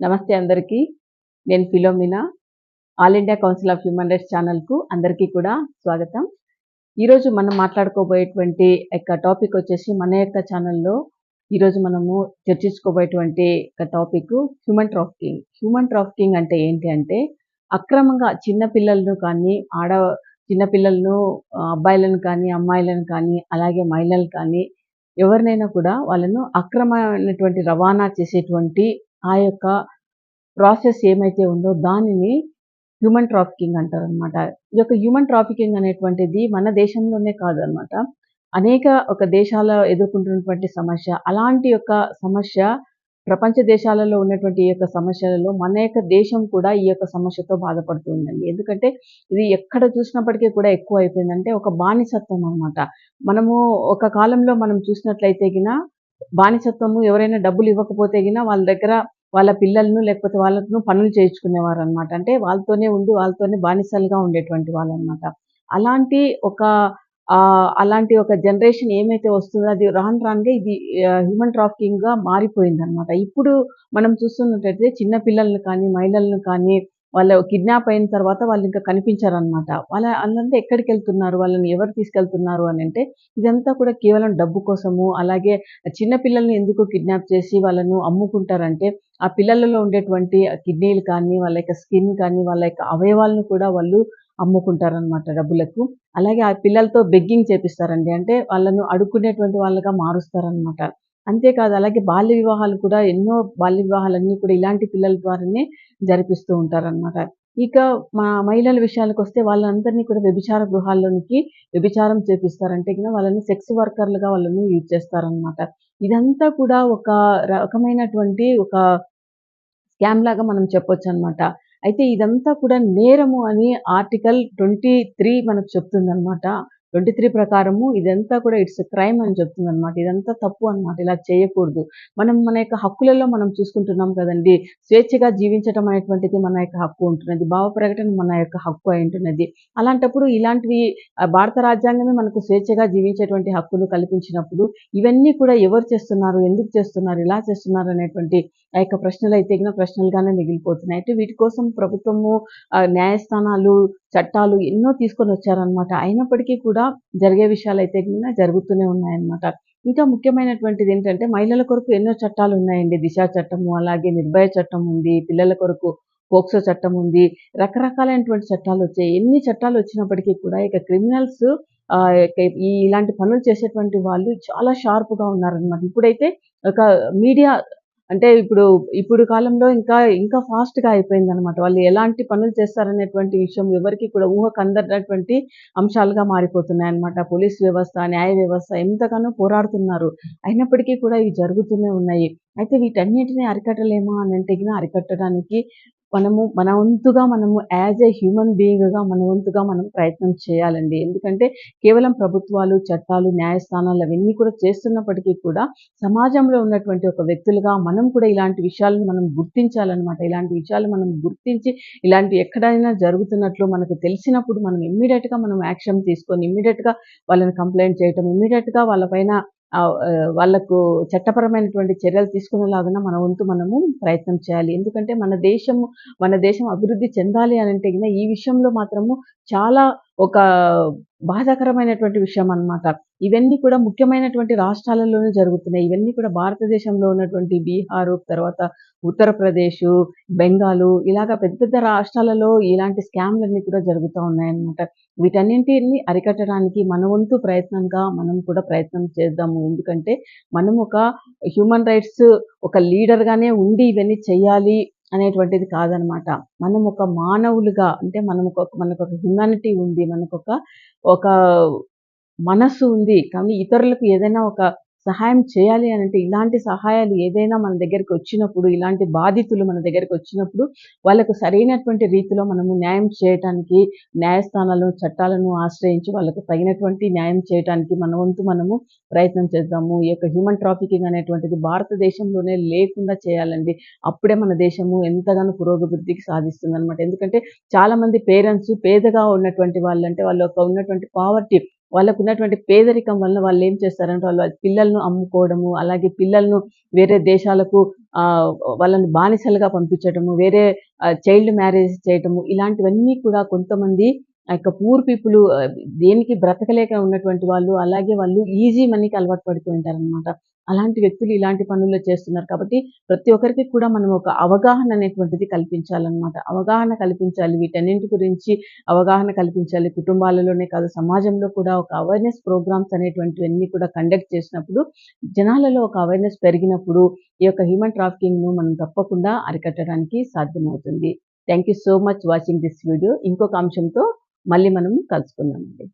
నమస్తే అందరికీ. నేను Philomina. All India council of human rights ఛానల్కు అందరికీ కూడా స్వాగతం. ఈరోజు మనం మాట్లాడుకోబోయేటువంటి యొక్క టాపిక్ వచ్చేసి మన యొక్క ఛానల్లో ఈరోజు మనము చర్చించుకోబోయేటువంటి ఒక topic human trafficking. Human trafficking అంటే ఏంటి అంటే అక్రమంగా చిన్న పిల్లలను కానీ ఆడ చిన్న పిల్లలను అబ్బాయిలను కానీ అమ్మాయిలను కానీ అలాగే మహిళలు కానీ ఎవరినైనా కూడా వాళ్ళను అక్రమమైనటువంటి రవాణా చేసేటువంటి ఆ యొక్క ప్రాసెస్ ఏమైతే ఉందో దానిని హ్యూమన్ ట్రాఫికింగ్ అంటారు అనమాట ఈ యొక్క హ్యూమన్ ట్రాఫికింగ్ అనేటువంటిది మన దేశంలోనే కాదు అనేక ఒక దేశాల ఎదుర్కొంటున్నటువంటి సమస్య అలాంటి యొక్క సమస్య ప్రపంచ దేశాలలో ఉన్నటువంటి ఈ యొక్క సమస్యలలో మన యొక్క దేశం కూడా ఈ యొక్క సమస్యతో బాధపడుతుందండి ఎందుకంటే ఇది ఎక్కడ చూసినప్పటికీ కూడా ఎక్కువ అయిపోయిందంటే ఒక బానిసత్వం అనమాట మనము ఒక కాలంలో మనం చూసినట్లయితే గిన బానిసత్వము ఎవరైనా డబ్బులు ఇవ్వకపోతే గిన వాళ్ళ దగ్గర వాళ్ళ పిల్లలను లేకపోతే వాళ్ళను పనులు చేయించుకునేవారు అనమాట అంటే వాళ్ళతోనే ఉండి వాళ్ళతోనే బానిసలుగా ఉండేటువంటి వాళ్ళు అనమాట అలాంటి ఒక అలాంటి ఒక జనరేషన్ ఏమైతే వస్తుందో అది రాను రానుగా ఇది హ్యూమన్ ట్రాఫికింగ్గా మారిపోయిందనమాట మారిపోయింది అనమాట ఇప్పుడు మనం చూస్తున్నట్టయితే చిన్నపిల్లలను కానీ మహిళలను కానీ వాళ్ళు కిడ్నాప్ అయిన తర్వాత వాళ్ళు ఇంకా కనిపించారనమాట వాళ్ళ వాళ్ళంతా ఎక్కడికి వెళ్తున్నారు వాళ్ళని ఎవరు తీసుకెళ్తున్నారు అని అంటే ఇదంతా కూడా కేవలం డబ్బు కోసము అలాగే చిన్న పిల్లల్ని ఎందుకు కిడ్నాప్ చేసి వాళ్ళను అమ్ముకుంటారంటే ఆ పిల్లలలో ఉండేటువంటి కిడ్నీలు కానీ వాళ్ళ యొక్క స్కిన్ కానీ వాళ్ళ యొక్క అవయవాలను కూడా వాళ్ళు అమ్ముకుంటారనమాట డబ్బులకు. అలాగే ఆ పిల్లలతో బెగ్గింగ్ చేపిస్తారండి. అంటే వాళ్ళను అడుక్కునేటువంటి వాళ్ళగా మారుస్తారనమాట అంతేకాదు అలాగే బాల్య వివాహాలు కూడా ఎన్నో బాల్య వివాహాలన్నీ కూడా ఇలాంటి పిల్లల ద్వారానే జరిపిస్తూ ఉంటారనమాట ఇక మా మహిళల విషయాలకు వస్తే వాళ్ళందరినీ కూడా వ్యభిచార గృహాల్లోనికి వ్యభిచారం చేపిస్తారంటే కింద వాళ్ళని సెక్స్ వర్కర్లుగా వాళ్ళని యూజ్ చేస్తారనమాట ఇదంతా కూడా ఒక రకమైనటువంటి ఒక స్కామ్ లాగా మనం చెప్పొచ్చు అనమాట అయితే ఇదంతా కూడా నేరము అని ఆర్టికల్ ట్వంటీ త్రీ మనకు చెప్తుంది అనమాట ట్వంటీ త్రీ ప్రకారము ఇదంతా కూడా ఇట్స్ క్రైమ్ అని చెప్తుంది అనమాట ఇదంతా తప్పు అనమాట ఇలా చేయకూడదు. మనం మన యొక్క హక్కులలో మనం చూసుకుంటున్నాం కదండి. స్వేచ్ఛగా జీవించడం అనేటువంటిది మన యొక్క హక్కు ఉంటున్నది. భావ ప్రకటన మన యొక్క హక్కు అయి ఉంటున్నది. అలాంటప్పుడు ఇలాంటివి భారత రాజ్యాంగమే మనకు స్వేచ్ఛగా జీవించేటువంటి హక్కులు కల్పించినప్పుడు ఇవన్నీ కూడా ఎవరు చేస్తున్నారు? ఎందుకు చేస్తున్నారు? ఎలా చేస్తున్నారు? అనేటువంటి ఆ యొక్క ప్రశ్నలు అయితే ప్రశ్నలుగానే మిగిలిపోతున్నాయి. అయితే వీటి కోసం ప్రభుత్వము న్యాయస్థానాలు చట్టాలు ఎన్నో తీసుకొని వచ్చారనమాట అయినప్పటికీ కూడా జరిగే విషయాలు అయితే జరుగుతూనే ఉన్నాయన్నమాట. ఇంకా ముఖ్యమైనటువంటిది ఏంటంటే మహిళల కొరకు ఎన్నో చట్టాలు ఉన్నాయండి. దిశ చట్టము అలాగే నిర్భయ చట్టం ఉంది పిల్లల కొరకు పోక్సో చట్టం ఉంది. రకరకాలైనటువంటి చట్టాలు వచ్చాయి. ఎన్ని చట్టాలు వచ్చినప్పటికీ కూడా ఇక క్రిమినల్స్ ఈ ఇలాంటి పనులు చేసేటువంటి వాళ్ళు చాలా షార్ప్గా ఉన్నారనమాట ఇప్పుడైతే ఒక మీడియా అంటే ఇప్పుడు ఇప్పుడు కాలంలో ఇంకా ఇంకా ఫాస్ట్గా అయిపోయింది అనమాట వాళ్ళు ఎలాంటి పనులు చేస్తారనేటువంటి విషయం ఎవరికి కూడా ఊహకు అందనటువంటి అంశాలుగా మారిపోతున్నాయి అనమాట పోలీస్ వ్యవస్థ న్యాయ వ్యవస్థ ఎంతగానో పోరాడుతున్నారు. అయినప్పటికీ కూడా ఇవి జరుగుతూనే ఉన్నాయి. అయితే వీటన్నిటిని అరికట్టలేమా అని అంటే అరికట్టడానికి మనము మన వంతుగా మనము యాజ్ ఏ హ్యూమన్ బీయింగ్గా మన వంతుగా మనం ప్రయత్నం చేయాలండి. ఎందుకంటే కేవలం ప్రభుత్వాలు చట్టాలు న్యాయస్థానాలు అవన్నీ కూడా చేస్తున్నప్పటికీ కూడా సమాజంలో ఉన్నటువంటి ఒక వ్యక్తులుగా మనం కూడా ఇలాంటి విషయాలను మనం గుర్తించాలన్నమాట. ఇలాంటి విషయాలు మనం గుర్తించి ఇలాంటి ఎక్కడైనా జరుగుతున్నట్లు మనకు తెలిసినప్పుడు మనం ఇమ్మీడియట్గా మనం యాక్షన్ తీసుకొని ఇమ్మీడియట్గా వాళ్ళని కంప్లైంట్ చేయటం ఇమ్మీడియట్గా వాళ్ళపైన వాళ్ళకు వాళ్ళకు చట్టపరమైనటువంటి చర్యలు తీసుకునేలాగా మన వంతు మనము ప్రయత్నం చేయాలి. ఎందుకంటే మన దేశము మన దేశం అభివృద్ధి చెందాలి అని అంటే ఈ విషయంలో మాత్రము చాలా ఒక బాధాకరమైనటువంటి విషయం అన్నమాట ఇవన్నీ కూడా ముఖ్యమైనటువంటి రాష్ట్రాలలోనే జరుగుతున్నాయి. ఇవన్నీ కూడా భారతదేశంలో ఉన్నటువంటి బీహారు తర్వాత ఉత్తరప్రదేశ్ బెంగాలు ఇలాగ పెద్ద పెద్ద రాష్ట్రాలలో ఇలాంటి స్కామ్లన్నీ కూడా జరుగుతూ ఉన్నాయన్నమాట. వీటన్నింటిని అరికట్టడానికి మన వంతు ప్రయత్నంగా మనం కూడా ప్రయత్నం చేద్దాము. ఎందుకంటే మనం ఒక హ్యూమన్ రైట్స్ ఒక లీడర్గానే ఉండి ఇవన్నీ చేయాలి అనేటువంటిది కాదనమాట. మనం ఒక మానవులుగా అంటే మనం ఒక మనకు ఒక హ్యుమానిటీ ఉంది మనకు ఒక ఒక ఉంది కానీ ఇతరులకు ఏదైనా ఒక సహాయం చేయాలి అని అంటే ఇలాంటి సహాయాలు ఏదైనా మన దగ్గరికి వచ్చినప్పుడు ఇలాంటి బాధితులు మన దగ్గరికి వచ్చినప్పుడు వాళ్ళకు సరైనటువంటి రీతిలో మనము న్యాయం చేయటానికి న్యాయస్థానాలను చట్టాలను ఆశ్రయించి వాళ్ళకు తగినటువంటి న్యాయం చేయటానికి మన వంతు మనము ప్రయత్నం చేద్దాము. ఈ యొక్క హ్యూమన్ ట్రాఫికింగ్ అనేటువంటిది భారతదేశంలోనే లేకుండా చేయాలండి. అప్పుడే మన దేశము ఎంతగానో పురోగతికి సాధిస్తుంది అనమాట ఎందుకంటే చాలామంది పేరెంట్స్ పేదగా ఉన్నటువంటి వాళ్ళంటే వాళ్ళ ఉన్నటువంటి పావర్టీ వాళ్ళకున్నటువంటి పేదరికం వలన వాళ్ళు ఏం చేస్తారంటే వాళ్ళు వాళ్ళ పిల్లలను అమ్ముకోవడము, అలాగే పిల్లలను వేరే దేశాలకు వాళ్ళని బానిసలుగా పంపించడము, వేరే చైల్డ్ మ్యారేజ్ చేయటము, ఇలాంటివన్నీ కూడా కొంతమంది ఆ యొక్క పూర్ పీపుల్ దేనికి బ్రతకలేక ఉన్నటువంటి వాళ్ళు, అలాగే వాళ్ళు ఈజీ మనీకి అలవాటు పడుతూ ఉంటారనమాట. అలాంటి వ్యక్తులు ఇలాంటి పనుల్లో చేస్తున్నారు కాబట్టి, ప్రతి ఒక్కరికి కూడా మనం ఒక అవగాహన అనేటువంటిది కల్పించాలన్నమాట అవగాహన కల్పించాలి. వీటన్నింటి గురించి అవగాహన కల్పించాలి. కుటుంబాలలోనే కాదు సమాజంలో కూడా ఒక అవేర్‌నెస్ ప్రోగ్రామ్స్ అనేటువంటివన్నీ కూడా కండక్ట్ చేసినప్పుడు, జనాలలో ఒక అవేర్‌నెస్ పెరిగినప్పుడు, ఈ యొక్క హ్యూమన్ ట్రాఫికింగ్‌ను మనం తప్పకుండా అరికట్టడానికి సాధ్యమవుతుంది. Thank you so much watching this video. ఇంకొక అంశంతో మళ్ళీ మనం కలుసుకుందామండి.